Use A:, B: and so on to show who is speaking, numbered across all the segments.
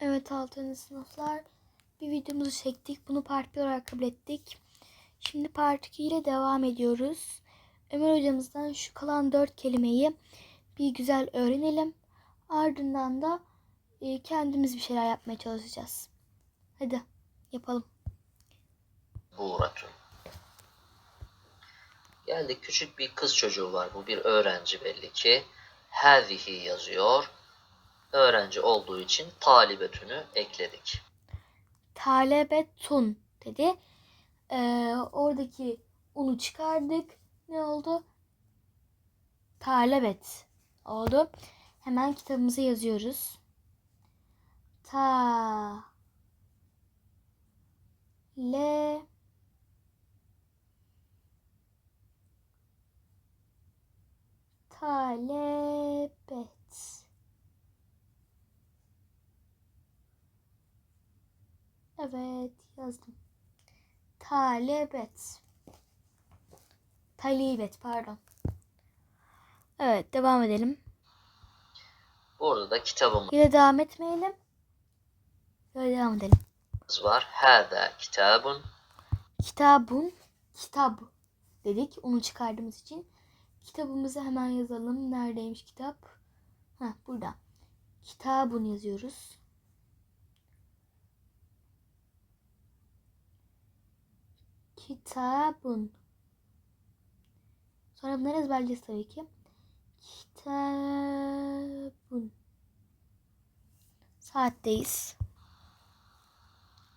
A: Evet 6. sınıflar bir videomuzu çektik. Bunu part 1 olarak kabul ettik. Şimdi part 2 ile devam ediyoruz. Ömer hocamızdan şu kalan 4 kelimeyi bir güzel öğrenelim. Ardından da e, kendimiz bir şeyler yapmaya çalışacağız. Hadi yapalım.
B: Buğratun. Geldik küçük bir kız çocuğu var. Bu bir öğrenci belli ki. Hâzihi yazıyor. Öğrenci olduğu için talibetünü ekledik.
A: Talebetun dedi. Ee, oradaki unu çıkardık. Ne oldu? Talebet oldu. Hemen kitabımıza yazıyoruz. Ta le talebet Evet yazdım. Talebet. Talibet pardon. Evet devam edelim.
B: Burada da kitabımız
A: Yine devam etmeyelim. Böyle devam edelim.
B: var. Hâzâ kitabun.
A: Kitabun. Kitap dedik. Onu çıkardığımız için. Kitabımızı hemen yazalım. Neredeymiş kitap? Heh, burada. Kitabun yazıyoruz. Kitabun. Sonra bunları ezberleyeceğiz tabii ki. Kitabun. Saatteyiz.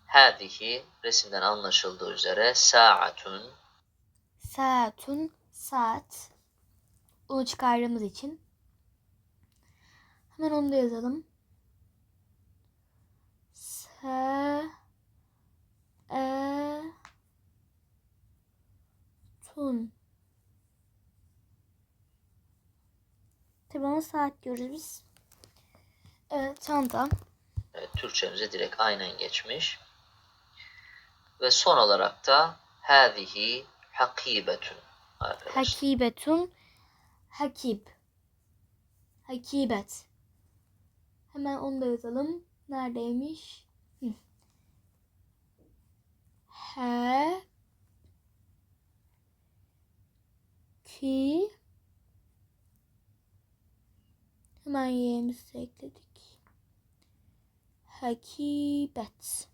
B: Hâzihi resimden anlaşıldığı üzere saatun.
A: Saatun saat. Onu çıkardığımız için. Hemen onu da yazalım. Sa e tun. Tabii ona saat diyoruz biz. Evet çanta.
B: Evet, Türkçemize direkt aynen geçmiş. Ve son olarak da hâzihi hakibetun. Arkadaşlar.
A: Hakibetun. Hakib. Hakibet. Hemen onu da yazalım. Neredeymiş? Hı. He. Ki. Hemen y'imizi de ekledik. Hakibet.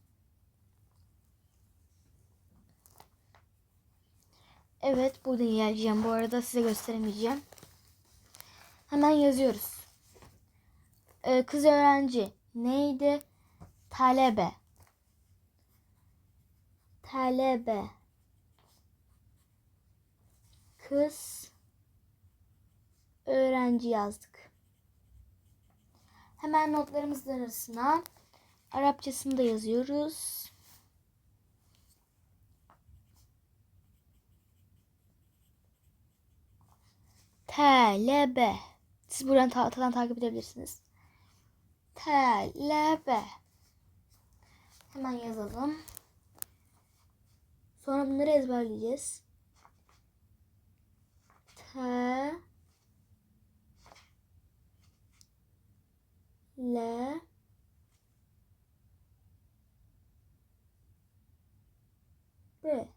A: Evet burada yazacağım. Bu arada size gösteremeyeceğim. Hemen yazıyoruz. Ee, kız öğrenci neydi? Talebe. Talebe. Kız öğrenci yazdık. Hemen notlarımızın arasına Arapçasını da yazıyoruz. Talebe. Siz buradan ta tadan takip edebilirsiniz. Talebe. Hemen yazalım. Sonra bunları ezberleyeceğiz. Te le be.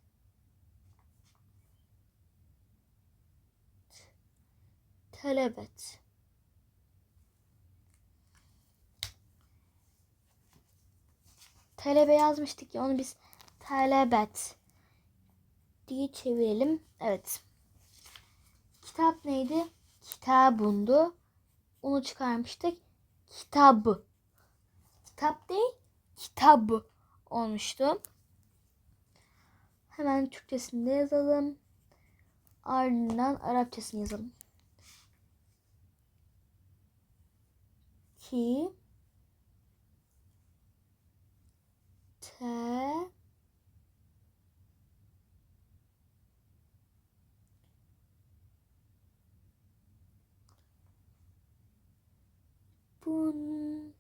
A: Talebet. Talebe yazmıştık ya onu biz talebet diye çevirelim. Evet. Kitap neydi? Kitabundu. Onu çıkarmıştık. Kitabı. Kitap değil, kitabı olmuştu. Hemen Türkçesini de yazalım. Ardından Arapçasını yazalım. Ki te bun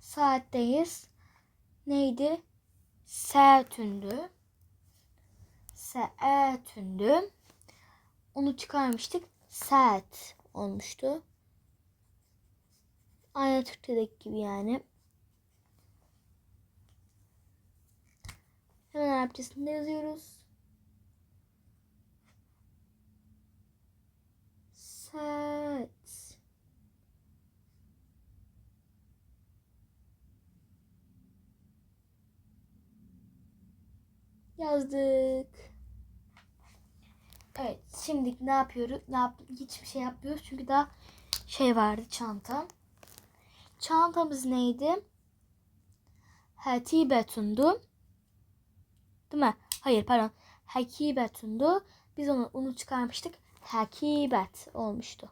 A: saatteyiz. Neydi? Saatündü. Saatündü. Onu çıkarmıştık. saat olmuştu. Aynı Türkçedeki gibi yani. Hemen Arapçasında yazıyoruz. Saat. Yazdık. Evet, şimdi ne yapıyoruz? Ne yap hiçbir şey yapmıyoruz çünkü daha şey vardı çanta. Çantamız neydi? Hatibetundu. Değil mi? Hayır pardon. Hakibetundu. Biz onu onu çıkarmıştık. Hakibet olmuştu.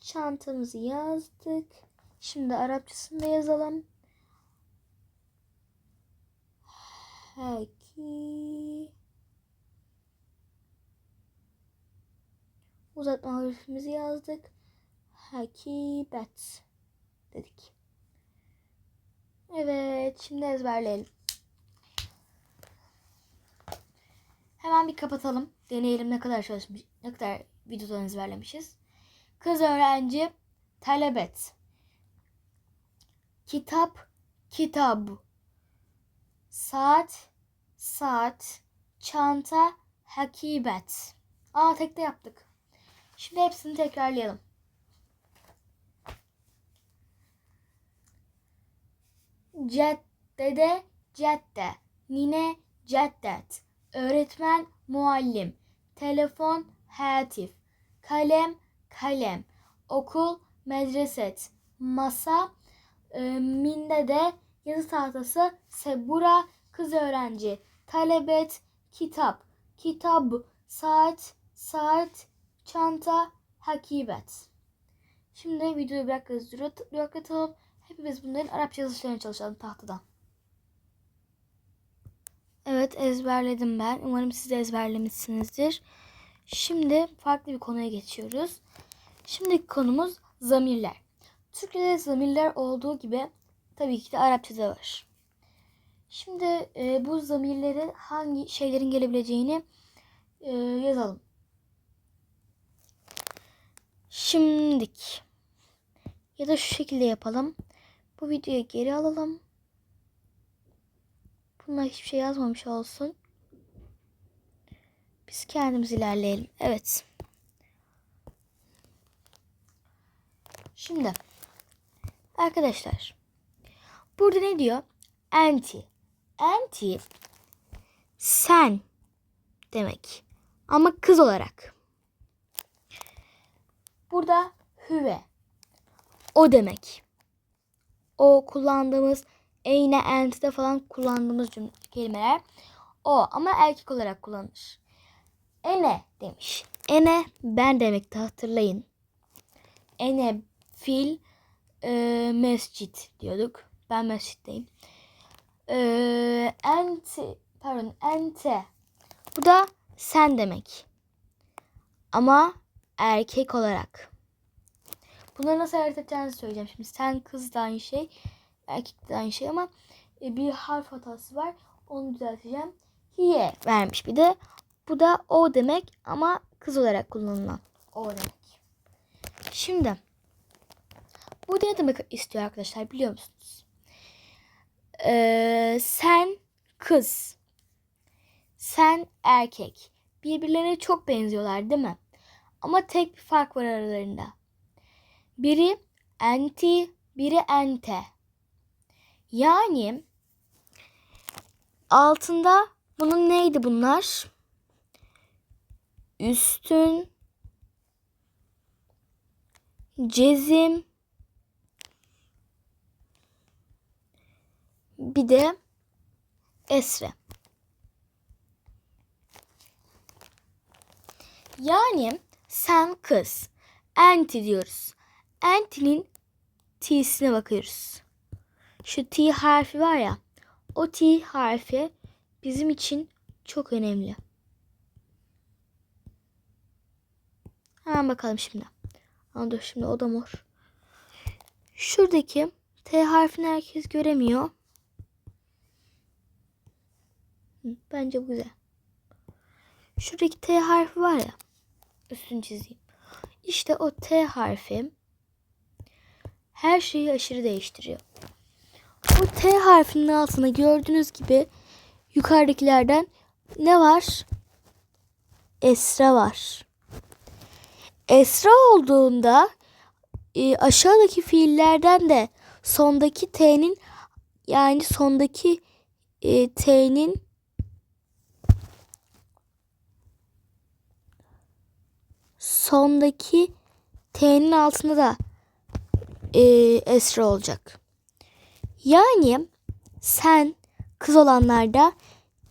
A: Çantamızı yazdık. Şimdi Arapçasını da yazalım. Haki Uzatma harfimizi yazdık. Hakibet dedik. Evet, şimdi ezberleyelim. Hemen bir kapatalım. Deneyelim ne kadar çalışmış, ne kadar videodan ezberlemişiz. Kız öğrenci talebet. Kitap kitab. Saat saat. Çanta hakibet. Aa tekte yaptık. Şimdi hepsini tekrarlayalım. Ceddede cedde. Nine ceddet. Öğretmen muallim. Telefon hatif. Kalem kalem. Okul medreset. Masa e, minde de yazı tahtası sebura kız öğrenci. Talebet kitap. Kitab saat saat çanta hakibet. Şimdi videoyu biraz durat- duraklatalım. Hepimiz bunların Arapça yazışlarını çalışalım tahtadan. Evet ezberledim ben. Umarım siz de ezberlemişsinizdir. Şimdi farklı bir konuya geçiyoruz. Şimdiki konumuz zamirler. Türkçe'de zamirler olduğu gibi tabii ki de Arapçada var. Şimdi e, bu zamirleri hangi şeylerin gelebileceğini e, yazalım. Şimdik. Ya da şu şekilde yapalım. Bu videoyu geri alalım. Bunlar hiçbir şey yazmamış olsun. Biz kendimiz ilerleyelim. Evet. Şimdi arkadaşlar burada ne diyor? Anti. Anti sen demek. Ama kız olarak. Burada hüve. O demek. O kullandığımız eyne, entide falan kullandığımız cümle, kelimeler. O ama erkek olarak kullanılır. Ene demiş. Ene ben demekti hatırlayın. Ene fil e, mescit diyorduk. Ben mescitteyim. E, enti pardon ente. Bu da sen demek. Ama erkek olarak. Bunları nasıl ayırt edeceğinizi söyleyeceğim. Şimdi sen kız da aynı şey. Erkek de aynı şey ama e, bir harf hatası var. Onu düzelteceğim. Hiye vermiş bir de. Bu da o demek ama kız olarak kullanılan o demek. Şimdi bu ne demek istiyor arkadaşlar biliyor musunuz? Ee, sen kız. Sen erkek. Birbirlerine çok benziyorlar değil mi? Ama tek bir fark var aralarında. Biri enti, biri ente. Yani altında bunun neydi bunlar? Üstün, cezim, bir de esre. Yani sen kız. Enti diyoruz. Enti'nin t'sine bakıyoruz. Şu t harfi var ya. O t harfi bizim için çok önemli. Hemen bakalım şimdi. Ama dur şimdi o da mor. Şuradaki T harfini herkes göremiyor. Bence bu güzel. Şuradaki T harfi var ya. Üstünü çizeyim. İşte o T harfi her şeyi aşırı değiştiriyor. Bu T harfinin altında gördüğünüz gibi yukarıdakilerden ne var? Esra var. Esra olduğunda e, aşağıdaki fiillerden de sondaki T'nin yani sondaki e, T'nin sondaki T'nin altında da e, Esra olacak. Yani sen kız olanlarda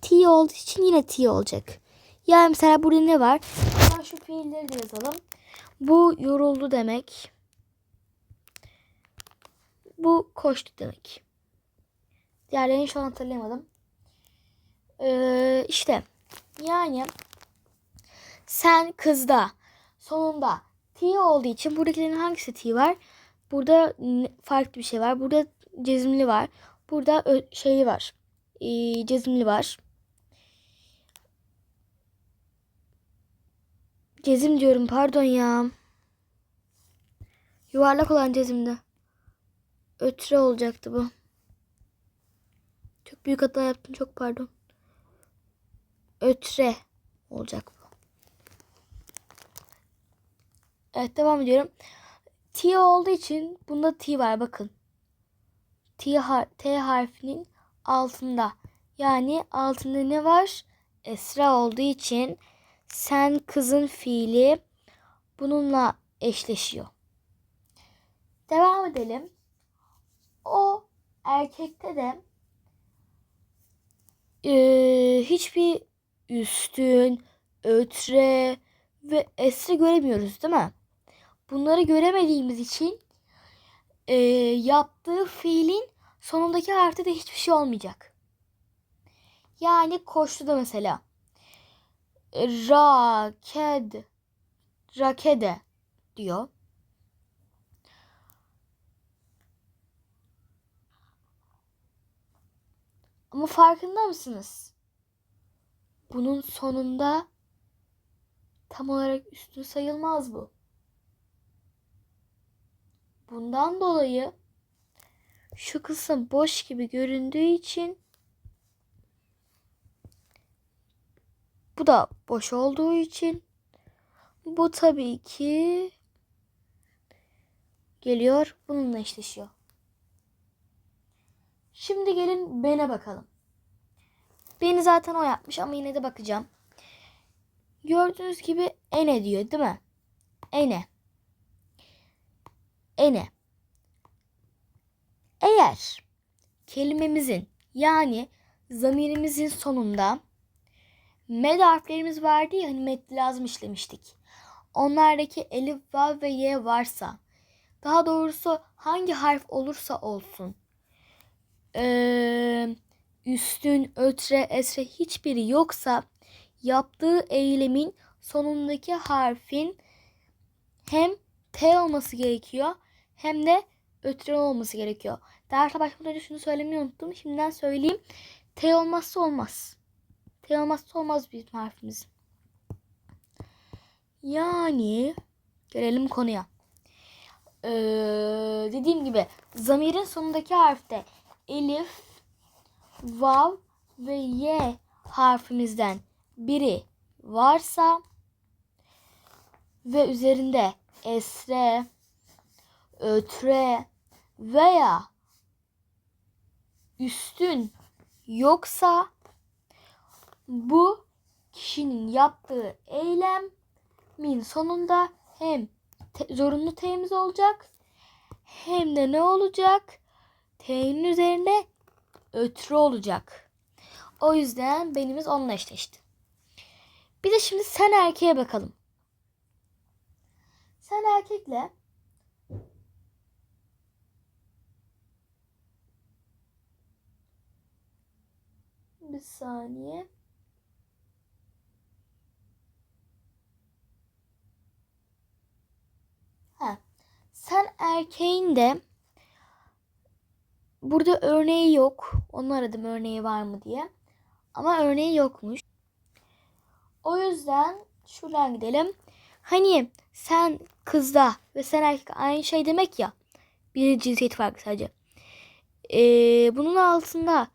A: T olduğu için yine T olacak. Yani mesela burada ne var? Hemen şu fiilleri de yazalım. Bu yoruldu demek. Bu koştu demek. Diğerlerini şu an hatırlayamadım. Ee, işte yani sen kızda sonunda T olduğu için buradakilerin hangisi T var? Burada farklı bir şey var. Burada cezimli var. Burada şeyi var. Ee, cezimli var. Cezim diyorum pardon ya. Yuvarlak olan cezimde. Ötre olacaktı bu. Çok büyük hata yaptım çok pardon. Ötre olacak bu. Evet devam ediyorum. T olduğu için bunda T var bakın. T, har T harfinin altında. Yani altında ne var? Esra olduğu için sen kızın fiili bununla eşleşiyor. Devam edelim. O erkekte de eee, hiçbir üstün, ötre ve esre göremiyoruz değil mi? Bunları göremediğimiz için eee, yaptığı fiilin sonundaki harfte de hiçbir şey olmayacak. Yani koştu da mesela. Raked, rakede diyor. Ama farkında mısınız? Bunun sonunda tam olarak üstün sayılmaz bu. Bundan dolayı şu kısım boş gibi göründüğü için bu da boş olduğu için bu tabii ki geliyor bununla eşleşiyor. Şimdi gelin bene bakalım. Beni zaten o yapmış ama yine de bakacağım. Gördüğünüz gibi ene diyor değil mi? Ene. Ene. Eğer kelimemizin yani zamirimizin sonunda med harflerimiz vardı ya hani med lazım işlemiştik. Onlardaki elif, vav ve y varsa daha doğrusu hangi harf olursa olsun üstün, ötre, esre hiçbiri yoksa yaptığı eylemin sonundaki harfin hem T olması gerekiyor hem de ötre olması gerekiyor. Derse başlamadan önce şunu söylemeyi unuttum. Şimdiden söyleyeyim. T olmazsa olmaz. T olmazsa olmaz bizim harfimiz. Yani gelelim konuya. Ee, dediğim gibi zamirin sonundaki harfte elif, vav ve y harfimizden biri varsa ve üzerinde esre, ötre veya üstün yoksa bu kişinin yaptığı eylemin sonunda hem te- zorunlu T'miz olacak hem de ne olacak? T'nin üzerinde ötrü olacak. O yüzden benimiz onunla eşleşti. Bir de şimdi sen erkeğe bakalım. Sen erkekle bir saniye. Ha. Sen erkeğin de burada örneği yok. Onu aradım örneği var mı diye. Ama örneği yokmuş. O yüzden şuradan gidelim. Hani sen kızda ve sen erkek aynı şey demek ya. Bir cinsiyet farkı sadece. Ee, bunun altında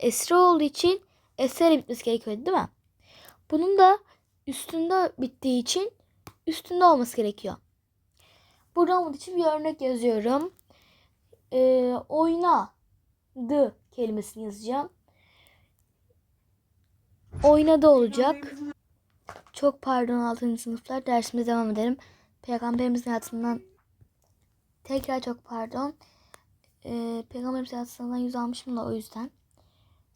A: esra olduğu için esra bitmesi gerekiyor değil mi? Bunun da üstünde bittiği için üstünde olması gerekiyor. Burada olmadığı için bir örnek yazıyorum. Ee, oynadı kelimesini yazacağım. Oynadı olacak. Çok pardon 6. sınıflar. Dersimize devam edelim. Peygamberimizin hayatından tekrar çok pardon. Ee, Peygamberimizin hayatından yüz almışım da o yüzden.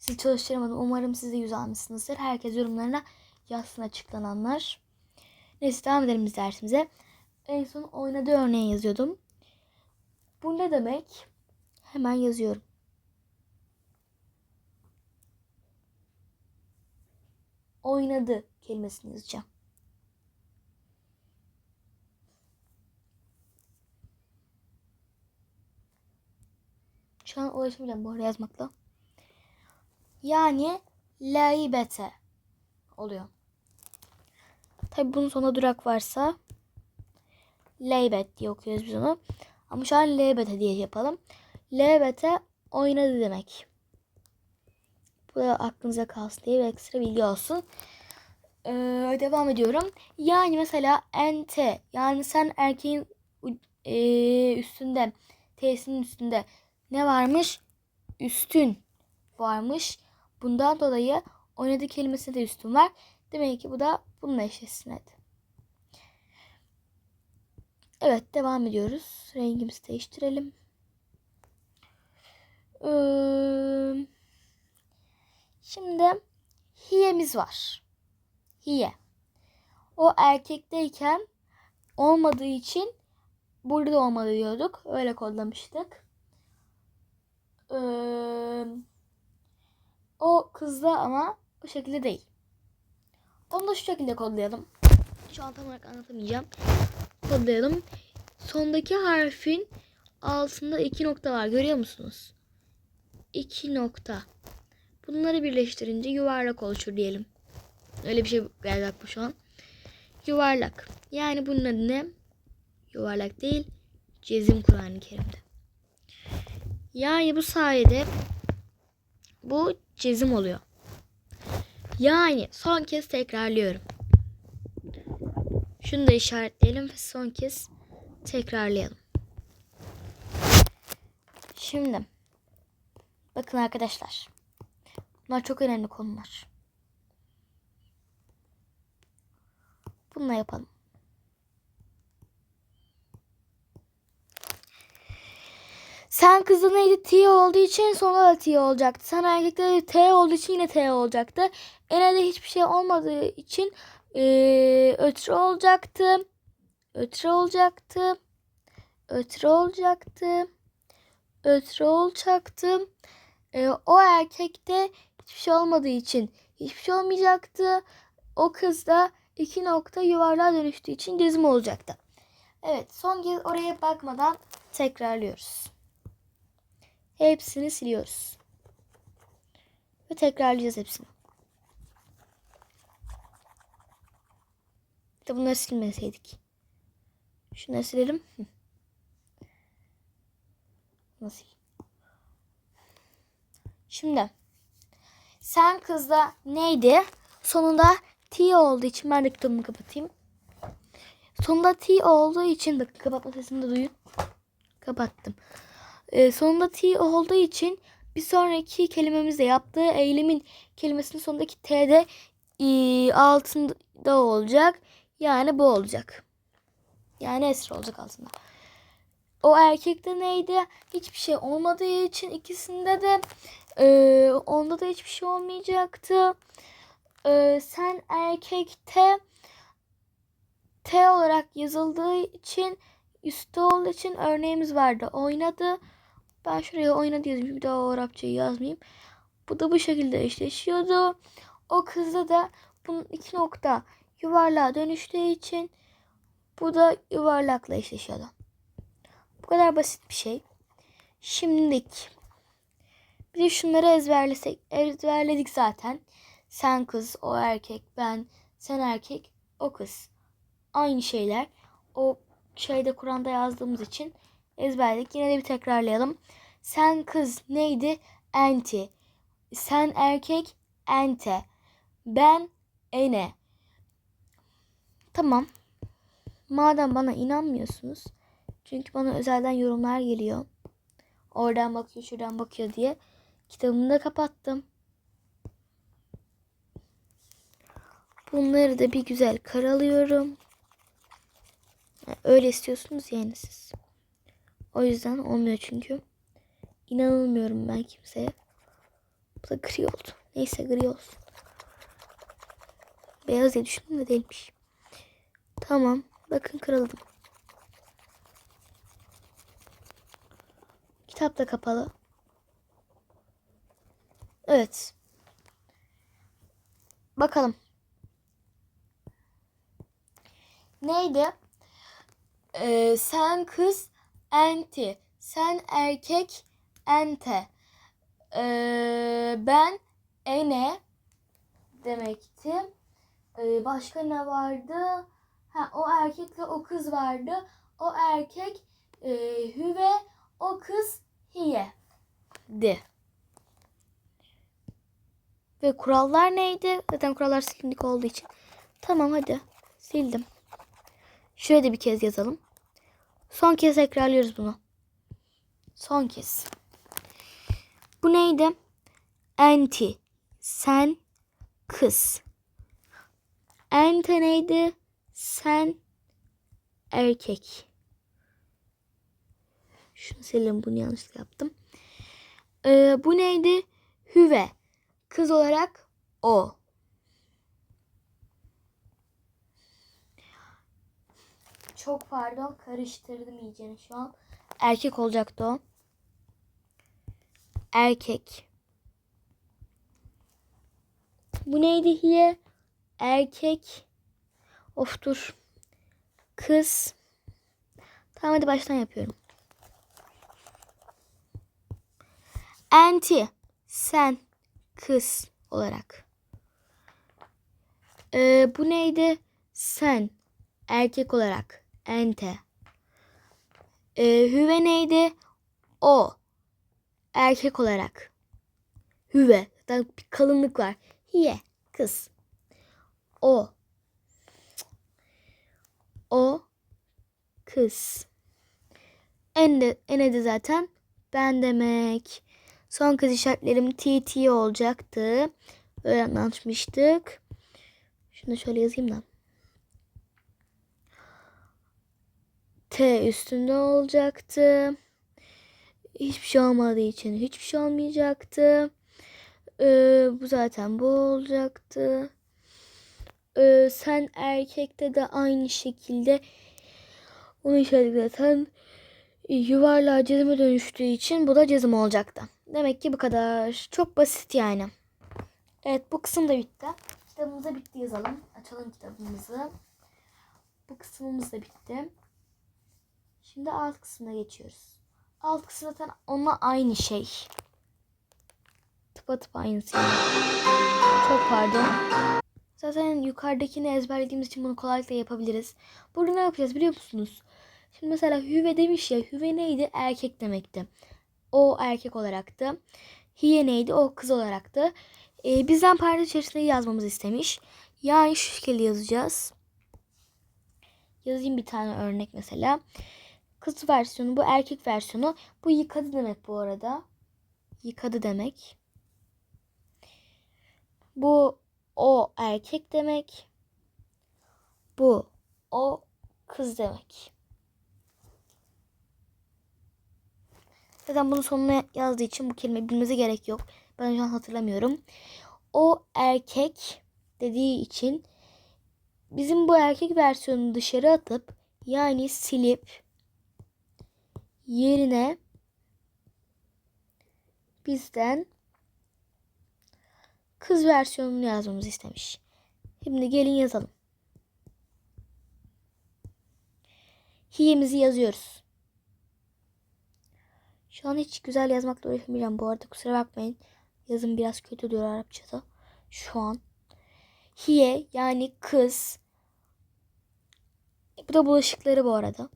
A: Sizi çalıştıramadım. Umarım siz de yüz almışsınızdır. Herkes yorumlarına yazsın açıklananlar. Neyse devam edelim biz dersimize. En son oynadığı örneği yazıyordum. Bu ne demek? Hemen yazıyorum. Oynadı kelimesini yazacağım. Şu an uğraşamayacağım bu arada yazmakla. Yani laibete oluyor. Tabi bunun sonunda durak varsa leybet diye okuyoruz biz onu. Ama şu an leybete diye yapalım. Leybete oynadı demek. Bu da aklınıza kalsın diye bir ekstra bilgi olsun. Ee, devam ediyorum. Yani mesela ente yani sen erkeğin e, üstünde T'sinin üstünde ne varmış? Üstün varmış. Bundan dolayı oynadı kelimesinde de üstün var. Demek ki bu da bununla eşleşsinedi. Evet devam ediyoruz. Rengimizi değiştirelim. Ee, şimdi hiye'miz var. Hiye. O erkekteyken olmadığı için burada da olmadı diyorduk. Öyle kodlamıştık. Ee, o kızda ama bu şekilde değil. Onu da şu şekilde kodlayalım. Şu an tam olarak anlatamayacağım. Kodlayalım. Sondaki harfin altında iki nokta var. Görüyor musunuz? İki nokta. Bunları birleştirince yuvarlak oluşur diyelim. Öyle bir şey geldi aklıma şu an. Yuvarlak. Yani bunun adı ne? Yuvarlak değil. Cezim Kur'an-ı Kerim'de. Yani bu sayede bu cezim oluyor. Yani son kez tekrarlıyorum. Şunu da işaretleyelim ve son kez tekrarlayalım. Şimdi bakın arkadaşlar. Bunlar çok önemli konular. Bununla yapalım. Sen kızda neydi? T olduğu için sonra da T olacaktı. Sen erkekte de T olduğu için yine T olacaktı. Enede hiçbir şey olmadığı için ee, ötürü olacaktı. Ötürü olacaktı. Ötürü olacaktı. Ötürü olacaktı. Ee, o erkekte hiçbir şey olmadığı için hiçbir şey olmayacaktı. O kızda iki nokta yuvarlığa dönüştüğü için cezim olacaktı. Evet son kez oraya bakmadan tekrarlıyoruz. Hepsini siliyoruz. Ve tekrarlayacağız hepsini. De bunları silmeseydik. Şunları silelim. Nasıl? Şimdi sen kızda neydi? Sonunda T olduğu için ben de kapatayım. Sonunda T olduğu için bakın kapatma sesini de duyun. Kapattım. Ee, sonunda T olduğu için bir sonraki kelimemizde yaptığı eylemin kelimesinin sonundaki T'de e, altında olacak. Yani bu olacak. Yani esra olacak aslında. O erkekte neydi? Hiçbir şey olmadığı için ikisinde de e, onda da hiçbir şey olmayacaktı. E, sen erkekte T olarak yazıldığı için üstte olduğu için örneğimiz vardı. Oynadı. Ben şuraya oynadı yazayım. Bir daha o Arapçayı yazmayayım. Bu da bu şekilde eşleşiyordu. O kızda da bunun iki nokta yuvarlığa dönüştüğü için bu da yuvarlakla eşleşiyordu. Bu kadar basit bir şey. Şimdilik bir de şunları ezberlesek, ezberledik zaten. Sen kız, o erkek, ben, sen erkek, o kız. Aynı şeyler. O şeyde Kur'an'da yazdığımız için ezberledik. Yine de bir tekrarlayalım. Sen kız neydi? Enti. Sen erkek ente. Ben ene. Tamam. Madem bana inanmıyorsunuz. Çünkü bana özelden yorumlar geliyor. Oradan bakıyor, şuradan bakıyor diye. Kitabımı da kapattım. Bunları da bir güzel karalıyorum. Öyle istiyorsunuz yani siz. O yüzden olmuyor çünkü. İnanılmıyorum ben kimseye. Bu da gri oldu. Neyse gri olsun. Beyaz diye düşündüm de değilmiş. Tamam. Bakın kırıldım. Kitap da kapalı. Evet. Bakalım. Neydi? Ee, sen kız enti. Sen erkek ente. Ee, ben ene demekti. Ee, başka ne vardı? Ha, o erkekle o kız vardı. O erkek e, hüve, o kız hiye. De. Ve kurallar neydi? Zaten kurallar silindik olduğu için. Tamam hadi. Sildim. Şöyle de bir kez yazalım. Son kez tekrarlıyoruz bunu. Son kez. Bu neydi? Enti. Sen kız. Ente neydi? Sen erkek. Şunu silelim bunu yanlışlıkla yaptım. Ee, bu neydi? Hüve. Kız olarak o. Çok pardon karıştırdım iyicene şu an. Erkek olacaktı o. Erkek. Bu neydi hiye? Erkek. Of dur. Kız. Tamam hadi baştan yapıyorum. Enti. Sen. Kız olarak. Ee, bu neydi? Sen. Erkek olarak. Ente. Ee, hüve neydi? O. Erkek olarak. Hüve. Zaten bir kalınlık var. Hiye. Kız. O. O. Kız. En de, ene de zaten ben demek. Son kız işaretlerim TT olacaktı. Öyle anlatmıştık. Şunu şöyle yazayım da. T üstünde olacaktı. Hiçbir şey olmadığı için hiçbir şey olmayacaktı. Ee, bu zaten bu olacaktı. Ee, sen erkekte de aynı şekilde onu işaretledik zaten yuvarlağa cezime dönüştüğü için bu da cezim olacaktı. Demek ki bu kadar. Çok basit yani. Evet bu kısım da bitti. Kitabımız da bitti yazalım. Açalım kitabımızı. Bu kısmımız da bitti. Şimdi alt kısmına geçiyoruz. Alt kısım zaten onunla aynı şey. Tıpatıp aynısı. yani. Çok pardon. Zaten yukarıdakini ezberlediğimiz için bunu kolaylıkla yapabiliriz. Burada ne yapacağız biliyor musunuz? Şimdi mesela hüve demiş ya. Hüve neydi? Erkek demekti. O erkek olaraktı. Hiye neydi? O kız olaraktı. Ee, bizden parantez içerisinde yazmamızı istemiş. Yani şu şekilde yazacağız. Yazayım bir tane örnek mesela. Kız versiyonu bu erkek versiyonu. Bu yıkadı demek bu arada. Yıkadı demek. Bu o erkek demek. Bu o kız demek. Zaten bunun sonuna yazdığı için bu kelime bilmemize gerek yok. Ben şu an hatırlamıyorum. O erkek dediği için bizim bu erkek versiyonunu dışarı atıp yani silip yerine bizden kız versiyonunu yazmamızı istemiş. Şimdi gelin yazalım. Hi'mizi yazıyoruz. Şu an hiç güzel yazmakla uğraşamayacağım bu arada kusura bakmayın. Yazım biraz kötü diyor Arapçada. Şu an. Hiye yani kız. Bu da bulaşıkları bu arada.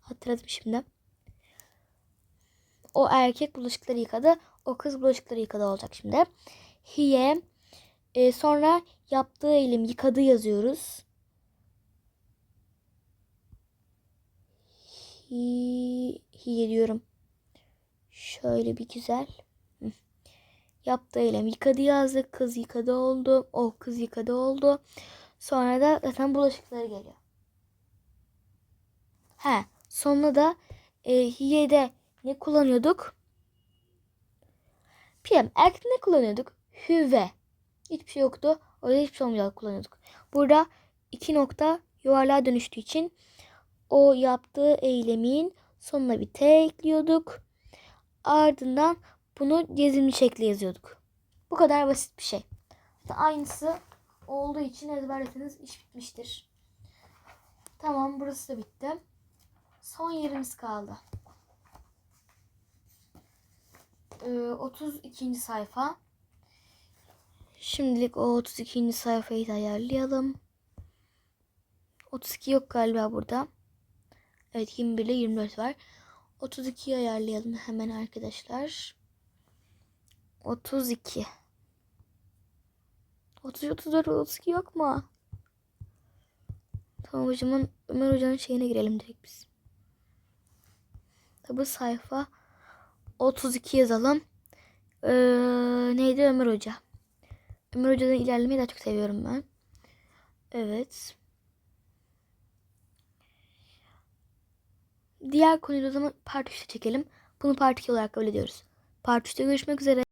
A: Hatırladım şimdi. O erkek bulaşıkları yıkadı. O kız bulaşıkları yıkadı olacak şimdi. Hiye. E, sonra yaptığı eylem yıkadı yazıyoruz. Hi, hiye diyorum. Şöyle bir güzel. Hı. Yaptığı eylem yıkadı yazdık. Kız yıkadı oldu. O kız yıkadı oldu. Sonra da zaten bulaşıkları geliyor. He, sonra da e, hiye'de ne kullanıyorduk? PM erkek ne kullanıyorduk? Hüve. Hiçbir şey yoktu. O yüzden hiçbir şey kullanıyorduk. Burada iki nokta yuvarlığa dönüştüğü için o yaptığı eylemin sonuna bir T ekliyorduk. Ardından bunu cezimli şekli yazıyorduk. Bu kadar basit bir şey. Aynısı olduğu için ezberleseniz iş bitmiştir. Tamam burası da bitti. Son yerimiz kaldı. Ee, 32. sayfa. Şimdilik o 32. sayfayı da ayarlayalım. 32 yok galiba burada. Evet 21 ile 24 var. 32'yi ayarlayalım hemen arkadaşlar. 32. 33, 34, 32 yok mu? Tamam hocamın Ömer hocanın şeyine girelim direkt biz. Tabi sayfa 32 yazalım. Ee, neydi Ömer Hoca? Ömer Hoca'dan ilerlemeyi daha çok seviyorum ben. Evet. Diğer konuyu o zaman part 3'te çekelim. Bunu part 2 olarak kabul ediyoruz. Part 3'te görüşmek üzere.